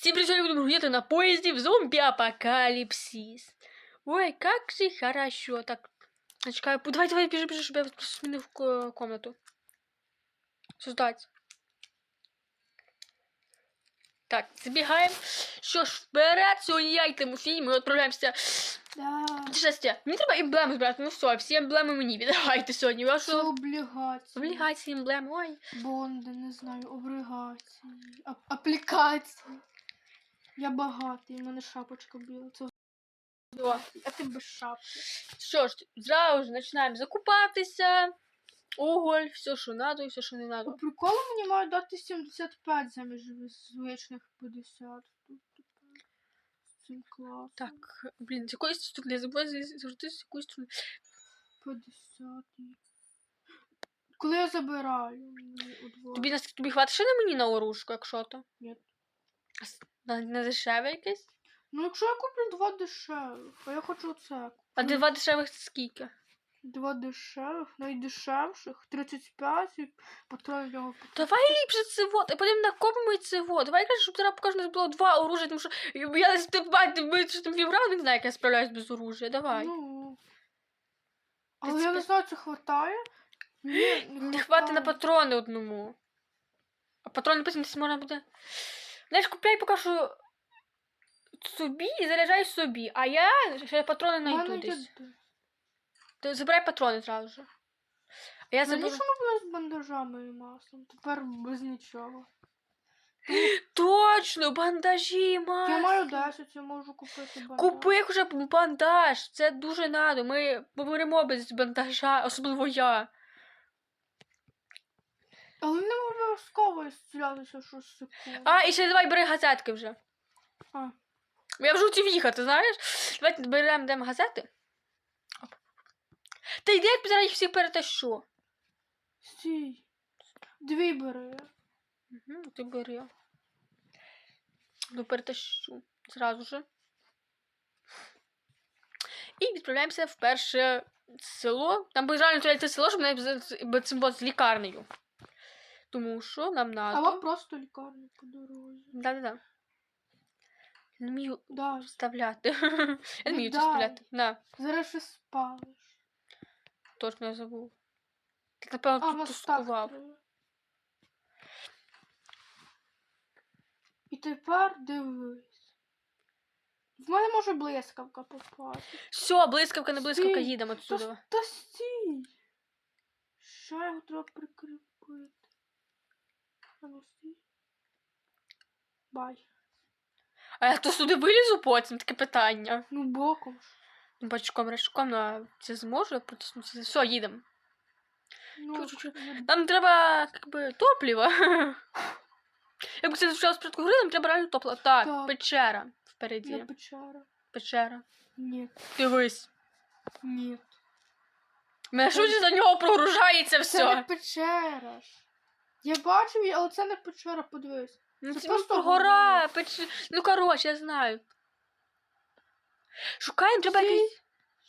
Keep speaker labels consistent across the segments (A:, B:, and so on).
A: Всем привет, сегодня будем где-то на поезде в зомби-апокалипсис. Ой, как же хорошо. Так, очкаю. Давай, давай, бежи, бежи, чтобы я сменил в комнату. Создать. Так, забегаем. Що ж, вперед, сьогодні я і Тимофій, ми відправляємося
B: Да.
A: в путешествие. Мені треба емблеми збирати, ну все, всі емблеми мені віддавайте сьогодні. Я що?
B: облігації.
A: Облігації, емблеми, ой.
B: Бонди, не знаю, облігації. А- аплікації. Я багатий, у мене шапочка біла. Це а ти без шапки.
A: Що ж, зразу ж починаємо закупатися. Уголь, все, що надо, і все, що не
B: По
A: надо.
B: приколу мені мають дати 75 замість звичних 50. Тут цим класом.
A: Так, блін, з якоїсь сторони, я забула завжди з якоїсь сторони.
B: 50. Коли я забираю, мені.
A: Тобі наскільки тобі хватить ще на мені на оружку, якщо то?
B: Ні.
A: А с- На, на дешеве якесь?
B: Ну, якщо я куплю два дешевих, а я хочу це.
A: А два дешевих це скільки?
B: Два дешевих, найдешевших, 35 і потім його
A: Давай ліпше це вот, а потім накопимо і це вот. Давай кажеш, щоб зараз покажу, що було два оружия, тому що я десь ти бачиш, що там вібрав, не знаю, як я справляюсь без оружия. Давай.
B: Ну. Але я не знаю, чи хватає. Ні,
A: Не хватить на патрони одному. А патрони потім десь можна буде. Знаєш, купляй поки що собі і заряджай собі, а я ще патрони
B: Мене
A: знайду десь.
B: де.
A: Ти забирай патрони зразу ж. А я заберу.
B: Раніше ми були з бандажами і маслом, тепер без нічого.
A: Точно, бандажі, ма.
B: Я маю 10, я можу купити бандаж.
A: Купи б бандаж, це дуже надо. Ми помремо без бандажа, особливо я.
B: Але не обов'язково стрілятися щось секунду.
A: А, і ще давай бери газетки вже.
B: А.
A: Я вже хотів їхати, знаєш? Давайте беремо демо газети. Оп. Та йди, я зараз їх всіх перетащу.
B: Стій. Дві бери.
A: Угу, ти бери. Ну, перетащу зразу же. І відправляємося в перше село. Там буде реально туалетне село, щоб з- цим було з лікарнею. Тому що нам
B: А
A: надо.
B: вам просто лікарню по дорозі.
A: Да-да-да. Не вмію
B: Да.
A: вставляти. Я не вмію це вставляти. На,
B: Зараз ще спалиш.
A: точно я забув. Ти, напевно,
B: А,
A: тут
B: вас так
A: тускував.
B: треба. І тепер дивись. В мене може блискавка попасти.
A: Все, блискавка, не блискавка,
B: Стій.
A: їдемо
B: Та, с- та стій. Ще його треба прикріпити. А. Бай.
A: А я то сюди вилізу потім, таке питання.
B: Ну боком.
A: Ну, Бачком, решком, ну, це зможу протиснутися. Все, їдемо.
B: Ну.
A: Нам треба, как бы, топливо. Якби це звучало спочатку гри, нам треба реально топливо. Так,
B: Так.
A: печера
B: не печера.
A: Печера.
B: Ні.
A: Дивись.
B: Ні.
A: Мене швидше за нього прогружається
B: Це не
A: все.
B: печера. Я бачив, її, але це не печера, подивись.
A: Ну,
B: це
A: це
B: просто
A: гора, печ... Ну, коротше, я знаю. Шукаємо, треба
B: Стій.
A: якийсь...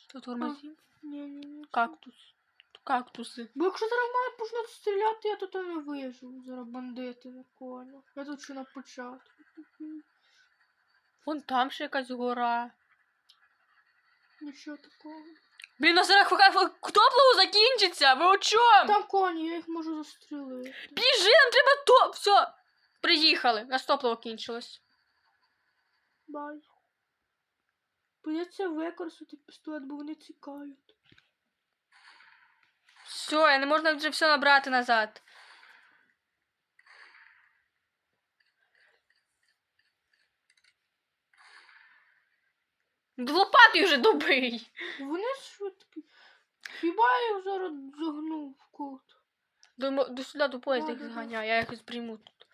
A: Що тормозів?
B: Ні, ні, ні.
A: Кактус. Кактуси.
B: Бо якщо зараз в мене почнуть стріляти, я тут не виживу. Зараз бандити на конях. Я тут ще на початку.
A: Вон там ще якась гора.
B: Нічого такого.
A: Блін, у нас зараз топливо закінчиться. Ви о чому?
B: Там коні, я їх можу застрілити.
A: Біжи, нам треба топ. Все. Приїхали. У нас топливо кінчилось.
B: Бай. Придеться використати пістолет, бо вони тікають.
A: Все, не можна вже все набрати назад. До лопати вже добий.
B: Вони. Хіба я їх зараз загнув в кут?
A: До, до сюди до поїзда їх зганяю, я їх прийму тут.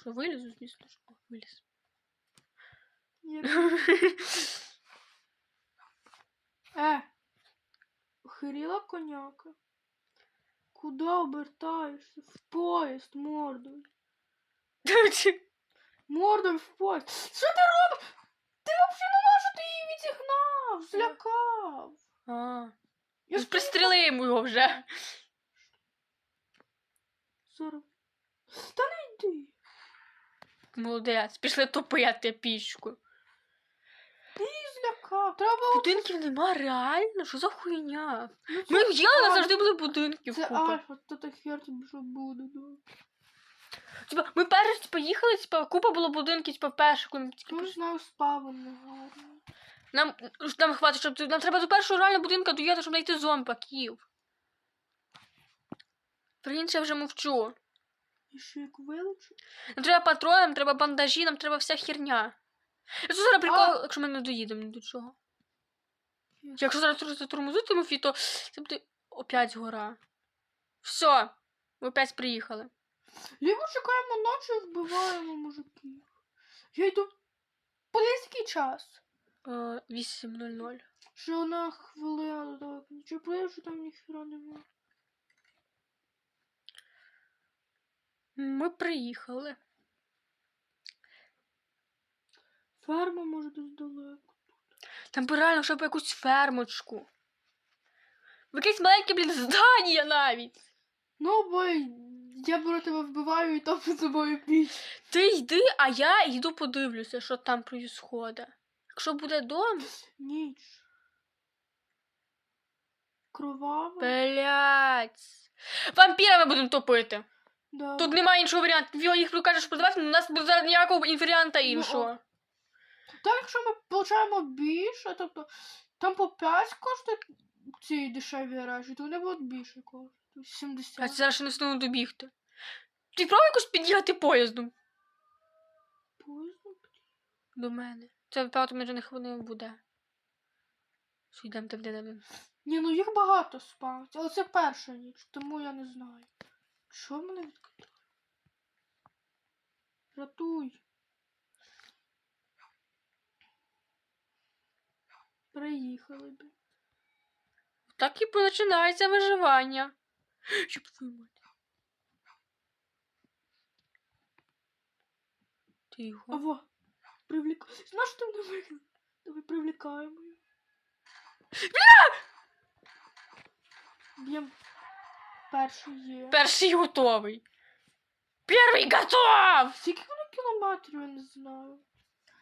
A: Що вилізу, звісно ж. О, виліз.
B: Е. Охеріла коняка? Куди обертаєшся? В поїзд, мордою. Мордою в поїзд. Що ти робиш? Ти взагалі не можеш, ти її відігнав, злякав.
A: А,
B: Я ж
A: пристрелимо його вже.
B: Зараз. Та не йди.
A: молодець. Пішли топити пічку.
B: Злякав. Треба.
A: Будинків нема, реально? Що за хуйня?
B: Ну,
A: Ми
B: це
A: в'їли,
B: альфа.
A: завжди були будинків
B: Це
A: купа.
B: альфа, то так хер тобі що буде, да.
A: Типа, ми перші поїхали, типа, купа було будинків, типа, перших, коли ми тільки
B: Ну, не знаю, спавен не гарно.
A: Нам, нам хватить, щоб нам треба до першого реального будинку доїхати, щоб знайти зомбаків. Про інше я вже мовчу.
B: І ще як вилучу.
A: Нам треба патрони, нам треба бандажі, нам треба вся херня. Це зараз прикол,
B: А.
A: якщо ми не доїдемо ні до чого. Якщо зараз затормозити Тимофій, то це буде опять гора. Все, ми опять приїхали.
B: Ліво чекаємо ночі, вбиваємо мужиків. Я йду поліський час.
A: Е, 8.00.
B: Ще одна хвилина, так. Нічого приїжджу, що там ніхера немає.
A: Ми приїхали.
B: Ферма може десь далеко.
A: Там реально щоб якусь фермочку. В якесь маленьке, блін, здання навіть.
B: Ну, бо я беру тебе вбиваю і там за собою піч.
A: Ти йди, а я йду подивлюся, що там происходить. Якщо буде дом,
B: Ніч. Кровава.
A: блять. Вампірами будемо топити.
B: Да.
A: Тут немає іншого варіанту. Його їх кажеш продавати, у нас буде зараз ніякого варіанта іншого.
B: Так, якщо ми получаємо більше, тобто там по 5 коштує ці дешеві речі, то вони будуть більше коштувати.
A: А це зараз ще не встигну добігти. Ти пробуй якось під'їхати поїздом
B: Поїздом?
A: до мене. Це багато майже не хвилин буде. Що йдемо так де
B: Ні, ну їх багато спавнить, але це перша ніч, тому я не знаю. Що мене відкрито? Ратуй. Приїхали би.
A: Так і починається виживання. Щоб твою мать. Тихо.
B: Аво, привлік... Знаєш, що ти мене викинув? Давай привлікаємо її. Б'єм. Перший є.
A: Перший готовий. Перший готов!
B: Скільки воно кілометрів, я не знаю.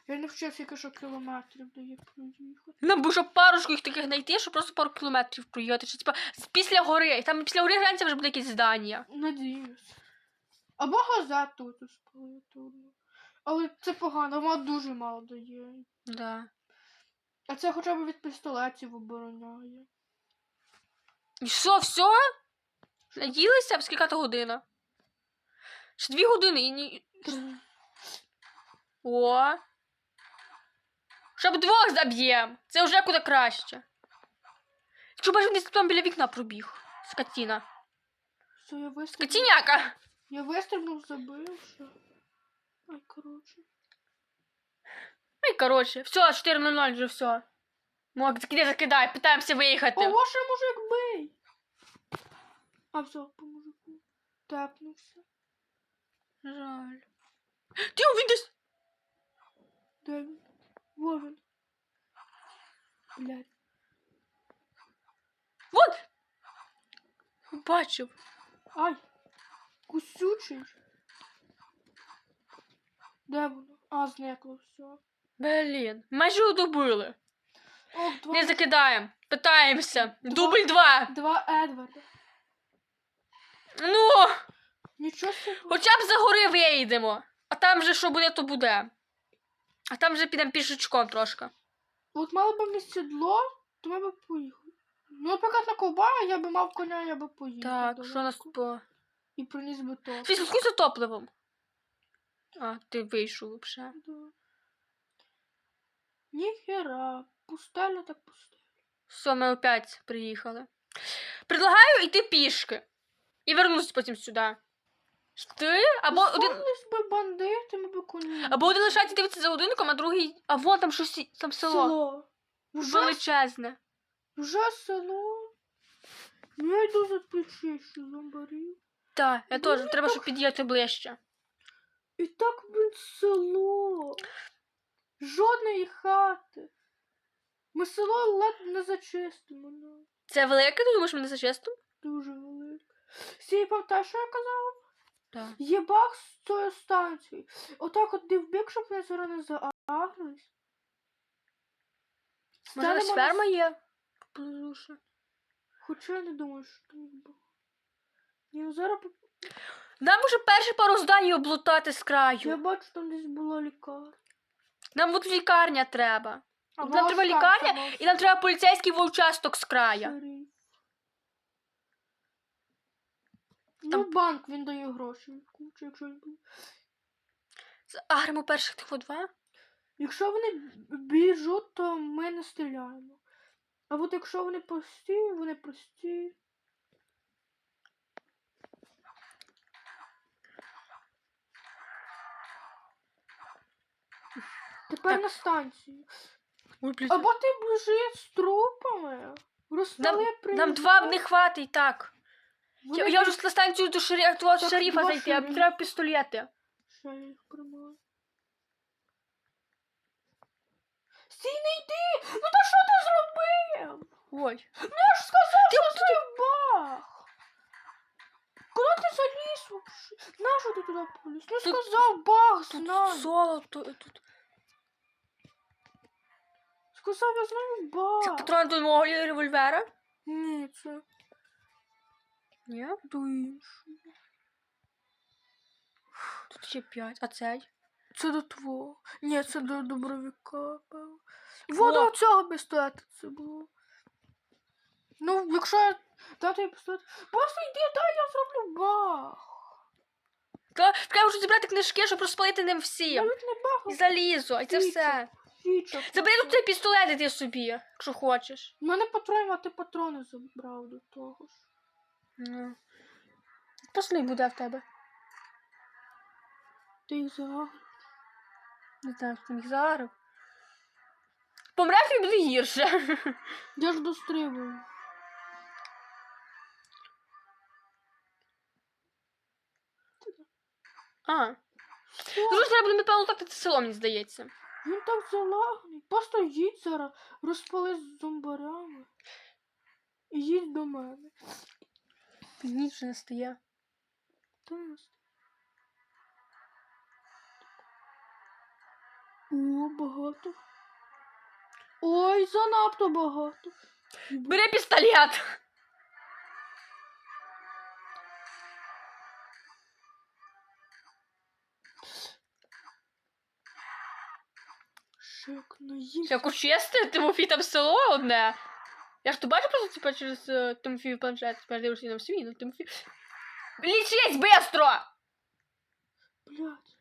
B: Я не вчив, скільки що кілометрів дає проїхати.
A: Нам би щоб парочку їх таких знайти, щоб просто пару кілометрів проїхати. Чи, типа, з- після гори. І там після гори глянця вже буде якесь здання.
B: Надіюсь. Або газету тут спалити одну. Але це погано, вона дуже мало дає.
A: Да.
B: А це хоча б від пістолетів обороняє.
A: І що, все? Наділися? Скільки то година? Ще дві години і ні. О. Щоб двох заб'єм. Це вже куди краще. Якщо бачив десь там біля вікна пробіг. Скотіна.
B: Все, я вистрибнув.
A: Скотіняка!
B: Я вистрибнув, забив, що. Ай, коротше.
A: Ай, коротше, все, 4.00 вже все. Мог, де закидай, питаємося виїхати.
B: О, ваше мужик бий! А все, по мужику. Тепнувся.
A: Жаль. Ти він десь.
B: Де він? Во він. Блядь.
A: Вот! Бачив.
B: Ай! Кусючий. Де воно? А, зникло все.
A: Блін, майже удобили.
B: О, два,
A: Не закидаємо. Питаємося. Дубль два.
B: два Едварда.
A: Ну,
B: Нічого собі.
A: хоча б за гори виїдемо. А там же що буде, то буде. А там вже підемо пішечком трошки.
B: От мало б ми сідло, то ми б поїхали. Ну, наприклад, на ковбая я би мав коня, я би поїхав.
A: Так, що у нас по.
B: І приніс би то.
A: Слідкуй за топливом. А, ти вийшов взагалі.
B: Да. Ніхера. Пустеля так пустеля.
A: Все, ми опять приїхали. Предлагаю йти пішки. І вернутися потім сюди. Ти або один.
B: Би бандити, би коні.
A: Або один лишається дивитися за будинком, а другий. А вон там щось там село.
B: Село. Вже,
A: Величезне.
B: вже село. Ну, я йду за печищу зомбарів.
A: Так, я
B: Ну,
A: теж. Треба, щоб під'їхати ближче.
B: І так, блін, село. Жодної хати. Ми село ледь не зачистимо. Ну.
A: Це велике, ти думаєш, мене за чесно?
B: Дуже велике. Сій, пам'ятаєш, що я казав?
A: Так.
B: Є баг з тою станцією. Отак от в бік, щоб вони зараз не заагрились.
A: Може,
B: Станемо
A: якась ферма є?
B: Хоча я не думаю, що там є баг. Ні, ну зараз
A: Нам уже перші пару здані облутати з
B: я
A: краю.
B: бачу, там десь була лікарня.
A: Нам от лікарня треба.
B: А
A: Нам треба лікарня і нам треба поліцейський участок з края.
B: шериф. Ну, банк він дає гроші. Кучу, якщо він буде.
A: Агримо перших тих два.
B: Якщо вони біжуть, то ми не стріляємо. А от якщо вони прості, вони прості. Тепер
A: Так.
B: на станцію.
A: Ой, блін.
B: Або ти біжи з трупами. Розстали
A: Нам, нам два не хватить так. Я, я вже на станцію до шері... твого
B: Так,
A: шерифа
B: два
A: зайти, а
B: шерифа.
A: треба пістолети.
B: Ще я їх приймаю. Стій, не йди! Ну та що ти зробив?
A: Ой.
B: Ну я ж сказав, що це баг! Куди ти заліз вообще? Нащо ти туди поліз? Ну
A: Тут-
B: сказав баг,
A: Тут
B: знаю.
A: золото. Тут...
B: Сказав, я знаю баг.
A: Це патрон до мого револьвера?
B: Ні, це
A: Ні.
B: до іншого.
A: Тут ще п'ять. А цей?
B: Це до твого. Ні, це до добровика, певно. Вода цього пістолета це було. Ну, якщо я дати пістолет. Просто йди, дай я зроблю баг.
A: Та треба вже зібрати книжки, щоб розпалити ним всі.
B: Навіть не баг,
A: І залізо, і це все.
B: Фіча.
A: Забери тут цей пістолет іди собі, якщо хочеш.
B: У мене патрони, а ти патрони забрав до того ж.
A: Ну. Послий буде в тебе.
B: Ти їх загав.
A: Не знаю, хто їх зараз. Помреш тобі буде гірше.
B: Я ж дострибую.
A: А. Дуже треба буде, напевно, так це село, мені здається.
B: Він так залаганий. Просто їдь зараз, розпали з зомбарями. І їдь до мене.
A: Ніч вже не стає.
B: Та не знаю. О, багато. Ой, занадто багато.
A: Бери пістолет!
B: Шик, наївся.
A: Всяку чисте, Тимофій там село одне. Я ж то бачу просто типа через е, Тимофію планшет, тепер дивишся на свій, ну Тимофій. Лічись, бистро!
B: Блядь.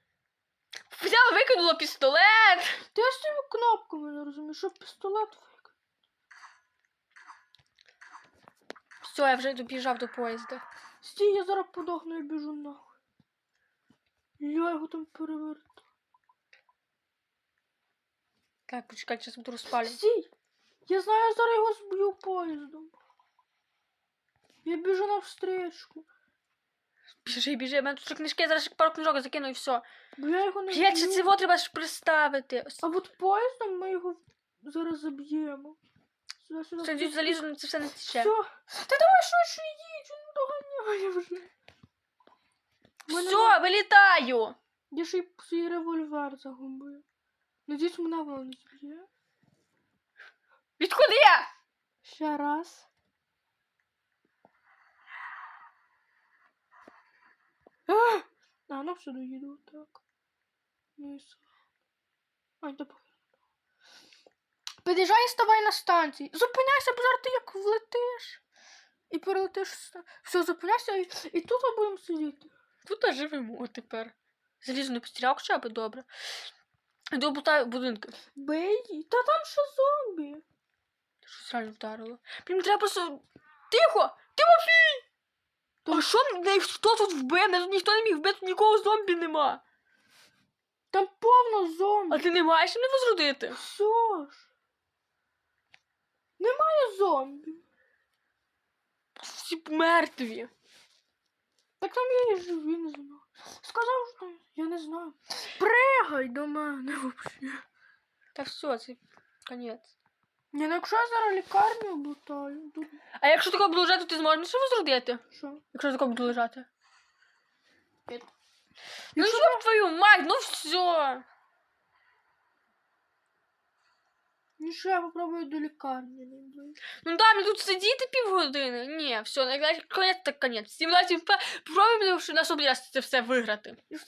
A: Взяла, викинула пістолет!
B: Ти з цими кнопками не розумієш, щоб пістолет вик.
A: Все, я вже добіжав до поїзда.
B: Стій, я зараз подохну і біжу нахуй. Я його там переверту.
A: Так, почекай, зараз буду розпалювати.
B: Стій! Я знаю, я зараз його зб'ю поїздом. Я біжу навстрічку.
A: Біжи, біжи, мене тут книжки, я зараз ще пару книжок закину і все.
B: Бо я його не
A: Блять, ще
B: зб'ю.
A: цього треба ж приставити.
B: А от поїздом ми його зараз заб'ємо. Сюди, сюди.
A: Це
B: сюди.
A: залізо, ну, це все не тече.
B: Все. Та давай швидше їдь, він доганяє вже. Мене
A: Все, вилітаю!
B: Я ще й свій револьвер загубив. Надіюсь, мене воно не зб'є.
A: Відкуди?
B: Ще раз. А, а ну все доїду так. Ну і. Ай, добре. Під'їжджай і ставай на станції. Зупиняйся, бо ти як влетиш. І перелетиш. Все, зупиняйся і, і тут ми будемо сидіти.
A: Тут живемо тепер. Залізо не постріляв, хоча б добре. Облутаю будинки.
B: Бей, та там ще зомбі.
A: Щось реально вдарило. Блін, треба просто. Тихо! Тимофій! А що хто тут вбив? Мене тут ніхто не міг вбити, нікого зомбі нема.
B: Там повно зомбі.
A: А ти не маєш мене возродити?
B: Що ж? Немає зомбі.
A: Всі мертві.
B: Так там я і живі, не знаю. Сказав, що я не знаю. Пригай до мене взагалі.
A: Та все, це конець.
B: Ні, ну якщо я зараз лікарню облутаю, то
A: А якщо тако буду лежати, то ти зможеш мене зробити?
B: що?
A: Якщо тако буду лежати. Ну ёб твою мать, ну все.
B: Ну що я попробую до лікарні.
A: Ну да, ми тут сидіти півгодини. Ні, все, конець так конець. Сім разів попробуємо, що на собі раз це все виграти.